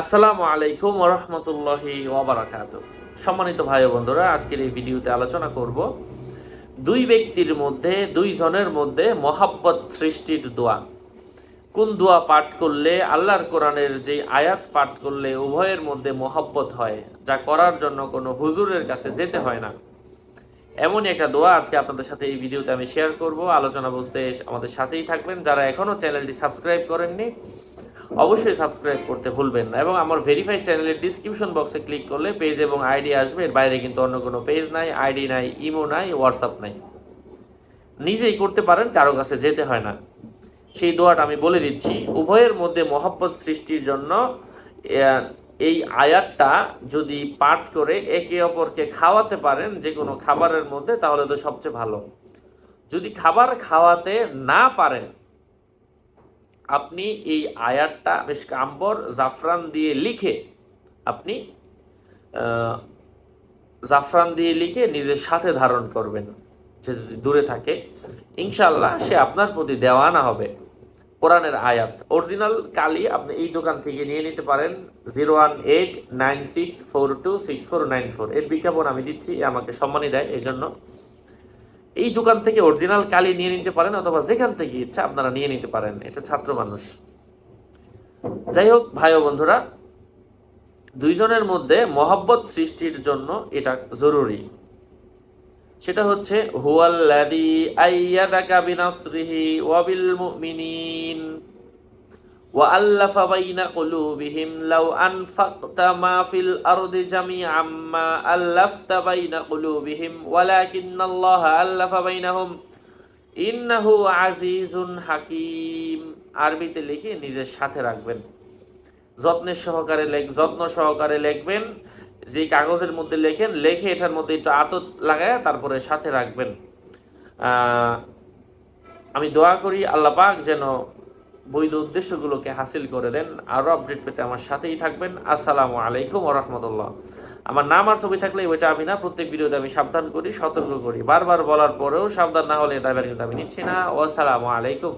আসসালামু আলাইকুম রহমতুল্লাহি ওবরাকাত সম্মানিত ভাই বন্ধুরা, আজকের এই ভিডিওতে আলোচনা করব দুই ব্যক্তির মধ্যে, দুই জনের মধ্যে মহাব্বত সৃষ্টির দোয়া। কোন দোয়া পাঠ করলে, আল্লাহর কোরআনের যে আয়াত পাঠ করলে উভয়ের মধ্যে মহাব্বত হয়, যা করার জন্য কোনো হুজুরের কাছে যেতে হয় না? এমনই একটা দোয়া আজকে আপনাদের সাথে এই ভিডিওতে আমি শেয়ার করব। আলোচনা বুঝতে আমাদের সাথেই থাকবেন। যারা এখনও চ্যানেলটি সাবস্ক্রাইব করেননি অবশ্যই সাবস্ক্রাইব করতে ভুলবেন না এবং আমার ভেরিফাইড চ্যানেলের ডিসক্রিপশন বক্সে ক্লিক করলে পেজ এবং আইডি আসবে। এর বাইরে কিন্তু অন্য কোনো পেজ নাই আইডি নাই ইমো নাই হোয়াটসঅ্যাপ নাই। নিজেই করতে পারেন, কারও কাছে যেতে হয় না। সেই দোয়াটা আমি বলে দিচ্ছি, উভয়ের মধ্যে মহব্বত সৃষ্টির জন্য এই আয়াতটা যদি পাঠ করে একে অপরকে খাওয়াতে পারেন যে কোনো খাবারের মধ্যে, তাহলে তো সবচেয়ে ভালো। যদি খাবার খাওয়াতে না পারেন আপনি এই আয়াতটা মিসকাম্বর জাফরান দিয়ে লিখে আপনি জাফরান দিয়ে লিখে নিজের সাথে ধারণ করবেন। সে যদি দূরে থাকে ইনশাল্লাহ সে আপনার প্রতি দেওয়ানা হবে। কোরআনের আয়াত। অরিজিনাল কালি আপনি এই দোকান থেকে নিয়ে নিতে পারেন। Zero one eight nine six four two six four nine four. এর বিজ্ঞাপন আমি দিচ্ছি আমাকে সম্মানই দেয় এই জন্য এই দোকান থেকে অরিজিনাল কালি নিয়ে নিতে পারেন অথবা যেখান থেকে ইচ্ছা আপনারা নিয়ে নিতে পারেন। এটা ছাত্র মানুষ। যাই হোক, ভাই বন্ধুরা, দুইজনের মধ্যে মহব্বত সৃষ্টির জন্য এটা জরুরি। সেটা হচ্ছে, হুয়াল্লাযী আইয়াদাকা বিনাসরিহি ওয়া বিল মুমিনিন। ওয়া আল্লাফা বাইনা কুলুবিহিম লাউ আনফাকতা মা ফিল আরদি জামিআম মা আল্লাফতা বাইনা কুলুবিহিম, ওয়ালাকিন্নাল্লাহা আল্লাফা বাইনাহুম। ইন্নাহু আজিজুন হাকিম। আরবিতে লিখে নিজের সাথে রাখবেন। যত্নের সহকারে লেখ যত্ন সহকারে লিখবেন। যে কাগজের মধ্যে লেখেন, লেখে এটার মধ্যে একটু আতত লাগায় তারপরে সাথে রাখবেন। আমি দোয়া করি, আল্লাহ পাক যেন বৈধ উদ্দেশ্যগুলোকে হাসিল করে দেন। আরও আপডেট পেতে আমার সাথেই থাকবেন। আসসালামু আলাইকুম রহমতুল্লাহ। আমার নাম আর ছবি থাকলে ওইটা আমি না, প্রত্যেক ভিডিওতে আমি সাবধান করি, সতর্ক করি। বারবার বলার পরেও সাবধান না হলে এটা কিন্তু আমি নিচ্ছি না। আসসালামু আলাইকুম।